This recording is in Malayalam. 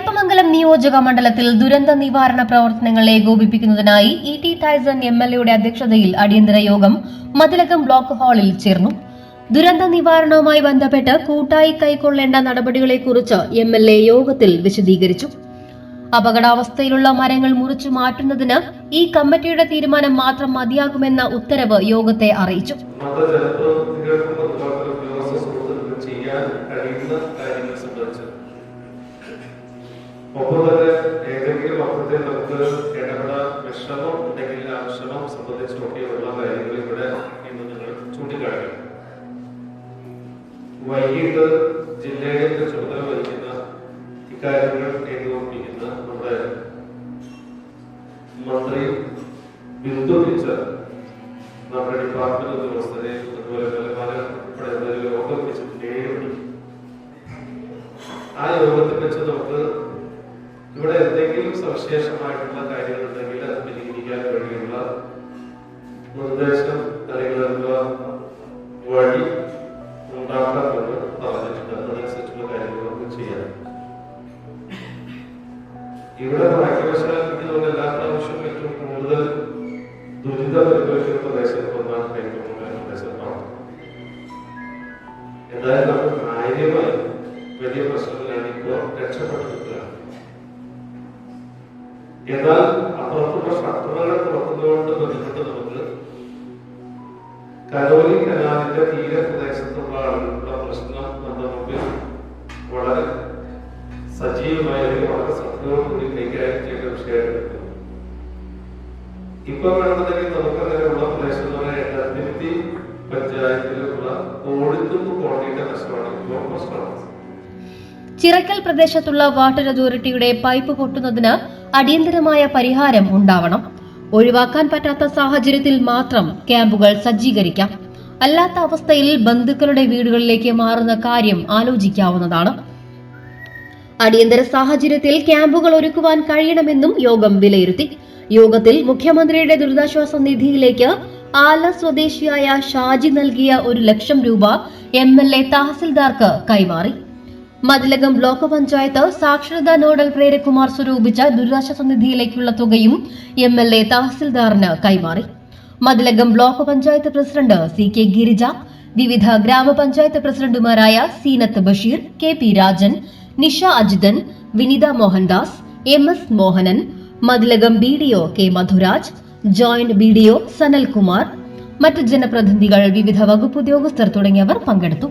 കയ്പമംഗലം നിയോജക മണ്ഡലത്തിൽ ദുരന്ത നിവാരണ പ്രവർത്തനങ്ങൾ ഏകോപിപ്പിക്കുന്നതിനായി E T Taison M L എയുടെ അധ്യക്ഷതയിൽ അടിയന്തര യോഗം മതിലകം ബ്ലോക്ക് ഹാളിൽ ചേർന്നു. ദുരന്ത നിവാരണവുമായി ബന്ധപ്പെട്ട് കൂട്ടായി കൈക്കൊള്ളേണ്ട നടപടികളെക്കുറിച്ച് എം എൽ എ യോഗത്തിൽ വിശദീകരിച്ചു. അപകടാവസ്ഥയിലുള്ള മരങ്ങൾ മുറിച്ചു മാറ്റുന്നതിന് ഈ കമ്മിറ്റിയുടെ തീരുമാനം മാത്രം മതിയാകുമെന്ന ഉത്തരവ് യോഗത്തെ അറിയിച്ചു. ഒപ്പം തന്നെ ഏതെങ്കിലും അർത്ഥത്തിൽ നമുക്ക് ഇടപെട വിഷമം ഉണ്ടെങ്കിൽ ആ വിഷമം സംബന്ധിച്ചൊക്കെയുള്ള കാര്യങ്ങൾ ഇവിടെ ഇന്ന് നിങ്ങൾ ചൂണ്ടിക്കാണിക്കും വൈകിട്ട് ജില്ലയുടെ ചുമതല വഹിക്കുന്ന ഇക്കാര്യങ്ങൾ ഏകോപിപ്പിക്കുന്ന നമ്മുടെ മന്ത്രി ബിന്ദു ടീച്ചർ നമ്മുടെ ഡിപ്പാർട്ട്മെന്റ് ഉദ്യോഗസ്ഥരെ അതുപോലെ ബലമാല ഉൾപ്പെടെ യോഗം വെച്ചിട്ട് ഏഴ് മണി. ആ യോഗത്തിൽ വെച്ച് നമുക്ക് ഇവിടെ എന്തെങ്കിലും സവിശേഷമായിട്ടുള്ള കാര്യങ്ങൾ ഉണ്ടെങ്കിൽ അത് പരിഹരിക്കാൻ വേണ്ടിയുള്ള നിർദ്ദേശം അല്ലെങ്കിൽ വഴി ഉണ്ടാക്കാമെന്ന് പറഞ്ഞിട്ടുണ്ട്. അതിനനുസരിച്ചുള്ള കാര്യങ്ങൾ നമുക്ക് ചെയ്യാം. ഇവിടെ ഭാഗ്യവശാൽ തോന്നുന്നു എല്ലാ പ്രാവശ്യവും ഏറ്റവും കൂടുതൽ ദുരിതം അനുഭവിക്കുന്ന പ്രദേശത്ത് ഒന്നാണ് കൈക്കൊണ്ടുള്ള പ്രദേശത്താണ് എന്തായാലും നമ്മൾ കാര്യമായി വലിയ പ്രശ്നമില്ലാതെ ഇപ്പോൾ രക്ഷപ്പെട്ടു നിൽക്കുകയാണ് എന്നാൽ അപ്പുറത്തുള്ള ശത്രുക്കളെ തുറക്കുന്നതുകൊണ്ട് ബന്ധപ്പെട്ട് നമുക്ക് കരോലി കനാലിന്റെ തീരപ്രദേശത്തുള്ള ആളുകളുടെ പ്രശ്നം നമ്മുടെ മുമ്പിൽ വളരെ സജീവമായ വളരെ ശ്രദ്ധയോടുകൂടി കൈകാര്യം ചെയ്യേണ്ട വിഷയമായിട്ട് ഇപ്പൊ വേണമെന്നുണ്ടെങ്കിൽ നമുക്കങ്ങനെയുള്ള പ്രദേശങ്ങളെ അതിർത്തി പഞ്ചായത്തിലുള്ള ഓടിത്തുമ്പ് കോടതിയുടെ നഷ്ടമാണ്. ഇപ്പോൾ പ്രശ്നമാണ് ചിറക്കൽ പ്രദേശത്തുള്ള വാട്ടർ അതോറിറ്റിയുടെ പൈപ്പ് പൊട്ടുന്നതിന് അടിയന്തരമായ പരിഹാരം ഉണ്ടാവണം. ഒഴിവാക്കാൻ പറ്റാത്ത സാഹചര്യത്തിൽ മാത്രം ക്യാമ്പുകൾ സജ്ജീകരിക്കാം. അല്ലാത്ത അവസ്ഥയിൽ ബന്ധുക്കളുടെ വീടുകളിലേക്ക് മാറുന്ന കാര്യം ആലോചിക്കാവുന്നതാണ്. അടിയന്തര സാഹചര്യത്തിൽ ക്യാമ്പുകൾ ഒരുക്കുവാൻ കഴിയണമെന്നും യോഗം വിലയിരുത്തി. യോഗത്തിൽ മുഖ്യമന്ത്രിയുടെ ദുരിതാശ്വാസ നിധിയിലേക്ക് ആല സ്വദേശിയായ ഷാജി നൽകിയ ഒരു ലക്ഷം രൂപ എം എൽ എ തഹസിൽദാർക്ക് കൈമാറി. മതിലകം ബ്ലോക്ക് പഞ്ചായത്ത് സാക്ഷരതാ നോഡൽ പ്രേരകുമാർ സ്വരൂപിച്ച ദുരിതാശ്വാസ നിധിയിലേക്കുള്ള തുകയും എം എൽ എ തഹസിൽദാറിന് കൈമാറി. Mathilakam block panchayat president C K Girija വിവിധ ഗ്രാമപഞ്ചായത്ത് പ്രസിഡന്റുമാരായ Seenath Basheer K P Rajan Nisha Ajithan Vinitha Mohandas M S Mohanan Mathilakam B D O K Madhuraj joint B D O Sanalkumar മറ്റ് ജനപ്രതിനിധികൾ വിവിധ വകുപ്പ് ഉദ്യോഗസ്ഥർ തുടങ്ങിയവർ പങ്കെടുത്തു.